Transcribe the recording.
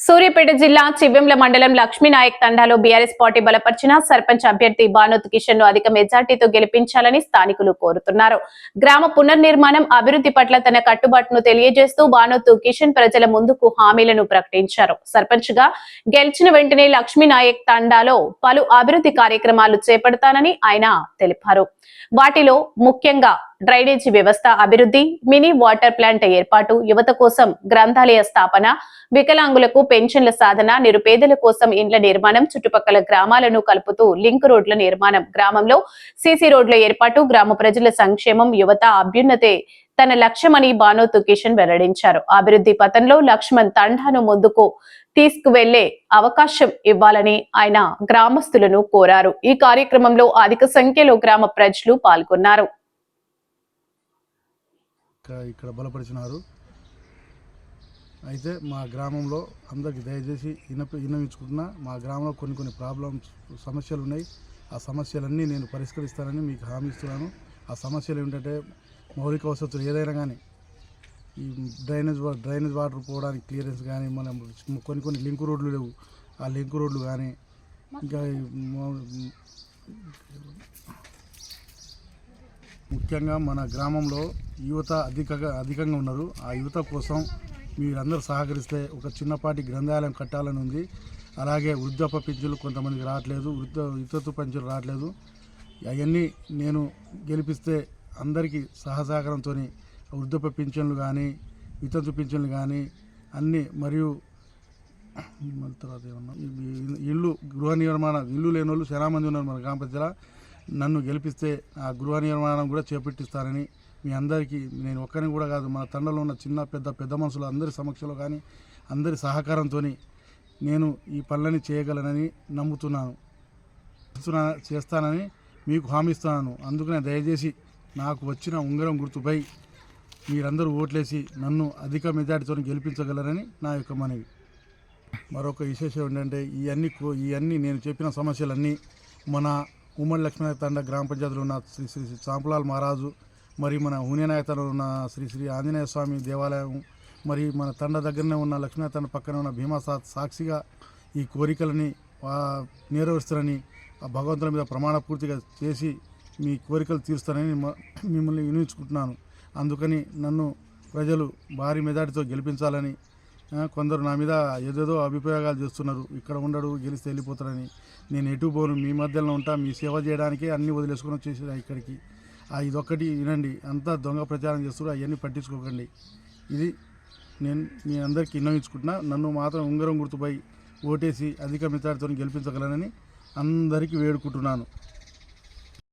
సూర్యాపేట జిల్లా చివ్వెంల మండలం లక్ష్మీనాయక్ తండాలో బీఆర్ఎస్ పార్టీ బలపరిచిన సర్పంచ్ అభ్యర్థి బానోత్ కిషన్ను అధిక మెజార్టీతో గెలిపించాలని స్థానికులు కోరుతున్నారు. గ్రామ పునర్నిర్మాణం అభివృద్ధి పట్ల తన కట్టుబాటును తెలియజేస్తూ బానోత్ కిషన్ ప్రజల ముందుకు హామీలను ప్రకటించారు. సర్పంచ్గా గెలిచిన వెంటనే లక్ష్మీనాయక్ తండాలో పలు అభివృద్ధి కార్యక్రమాలు చేపడతానని ఆయన తెలిపారు. వాటిలో ముఖ్యంగా డ్రైనేజీ వ్యవస్థ అభివృద్ధి మినీ వాటర్ ప్లాంట్ ఏర్పాటు యువత కోసం గ్రంథాలయ స్థాపన వికలాంగులకు పెన్షన్ల సాధన నిరుపేదల కోసం ఇండ్ల నిర్మాణం చుట్టుపక్కల గ్రామాలను కలుపుతూ లింక్ రోడ్ల నిర్మాణం. గ్రామంలో సీసీ రోడ్ల ఏర్పాటు గ్రామ ప్రజల సంక్షేమం యువత అభ్యున్నతే తన లక్ష్యమని బానోతు కిషన్ వెల్లడించారు. అభివృద్ధి పథంలో లక్ష్మణ్ తండాను ముందుకు తీసుకువెళ్ళే అవకాశం ఇవ్వాలని ఆయన గ్రామస్తులను కోరారు. ఈ కార్యక్రమంలో అధిక సంఖ్యలో గ్రామ ప్రజలు పాల్గొన్నారు. ఇక్కడ బలపరిచినారు. అయితే మా గ్రామంలో అందరికి దయచేసి వినప విన్నవించుకుంటున్నా. మా గ్రామంలో కొన్ని కొన్ని ప్రాబ్లమ్స్ సమస్యలు ఉన్నాయి ఆ సమస్యలన్నీ నేను పరిష్కరిస్తానని మీకు హామీ ఇస్తున్నాను. ఆ సమస్యలు ఏంటంటే మౌలిక వసతులు ఏదైనా కానీ ఈ డ్రైనేజ్ డ్రైనేజ్ వాటర్ పోవడానికి క్లియరెన్స్ కానీ మన కొన్ని కొన్ని లింక్ రోడ్లు లేవు. ఆ లింక్ రోడ్లు కానీ ఇంకా ముఖ్యంగా మన గ్రామంలో యువత అధికంగా అధికంగా ఉన్నారు. ఆ యువత కోసం మీరందరూ సహకరిస్తే ఒక చిన్నపాటి గ్రంథాలయం కట్టాలని ఉంది. అలాగే వృద్ధాప్య పింఛన్లు కొంతమందికి రావట్లేదు వృద్ధ ఇతత్తు పంచులు రావట్లేదు. అవన్నీ నేను గెలిపిస్తే అందరికీ సహసహకారంతో వృద్ధాప్య పింఛన్లు కానీ వితంతు పింఛన్లు కానీ అన్నీ మరియు మళ్ళీ తర్వాత ఏమన్నా ఇల్లు గృహ నిర్మాణ ఇల్లు లేని వాళ్ళు చాలామంది ఉన్నారు మన గ్రామ ప్రజల. నన్ను గెలిపిస్తే ఆ గృహ నిర్మాణం కూడా చేపట్టిస్తానని మీ అందరికీ నేను ఒక్కరిని కూడా కాదు మన తండలో ఉన్న చిన్న పెద్ద పెద్ద మనుషులు అందరి సమక్షంలో కానీ అందరి సహకారంతో నేను ఈ పనులని చేయగలనని నమ్ముతున్నాను. చేస్తానని మీకు హామీ ఇస్తున్నాను. అందుకనే దయచేసి నాకు వచ్చిన ఉంగరం గుర్తుపై మీరందరూ ఓట్లేసి నన్ను అధిక మెజార్టీతో గెలిపించగలరని నా యొక్క మనవి. మరొక విశేషం ఏంటంటే ఇవన్నీ కో- ఇవన్నీ నేను చెప్పిన సమస్యలన్నీ మన ఉమ్మడి లక్ష్మీ తండ గ్రామ పంచాయతీలో ఉన్న శ్రీ శ్రీ శ్రీ చాంపులాల్ మహారాజు మరి మన హూనినాయతంలో ఉన్న శ్రీ శ్రీ ఆంజనేయ స్వామి దేవాలయం మరి మన తండ దగ్గరనే ఉన్న లక్ష్మీ తండ పక్కన ఉన్న భీమా సాక్షిగా ఈ కోరికలని నెరవేరుస్తారని ఆ భగవంతుల మీద ప్రమాణ పూర్తిగా చేసి మీ కోరికలు తీరుస్తానని మిమ్మల్ని వినియోగించుకుంటున్నాను. అందుకని నన్ను ప్రజలు భారీ మెజార్టీతో గెలిపించాలని కొందరు నా మీద ఏదేదో అభిప్రాయాలు చేస్తున్నారు. ఇక్కడ ఉండడు గెలిస్తే వెళ్ళిపోతారని నేను ఎటు పోను మీ మధ్యలో ఉంటా మీ సేవ చేయడానికే అన్ని వదిలేసుకుని వచ్చేసి ఇక్కడికి. ఇదొక్కటి వినండి. అంతా దొంగ ప్రచారం చేస్తారు అవన్నీ పట్టించుకోకండి. ఇది నేను మీ అందరికీ విన్నవించుకుంటున్నా. నన్ను మాత్రం ఉంగరం గుర్తుపై ఓటేసి అధిక మెజార్టీతో గెలిపించగలనని అందరికీ వేడుకుంటున్నాను.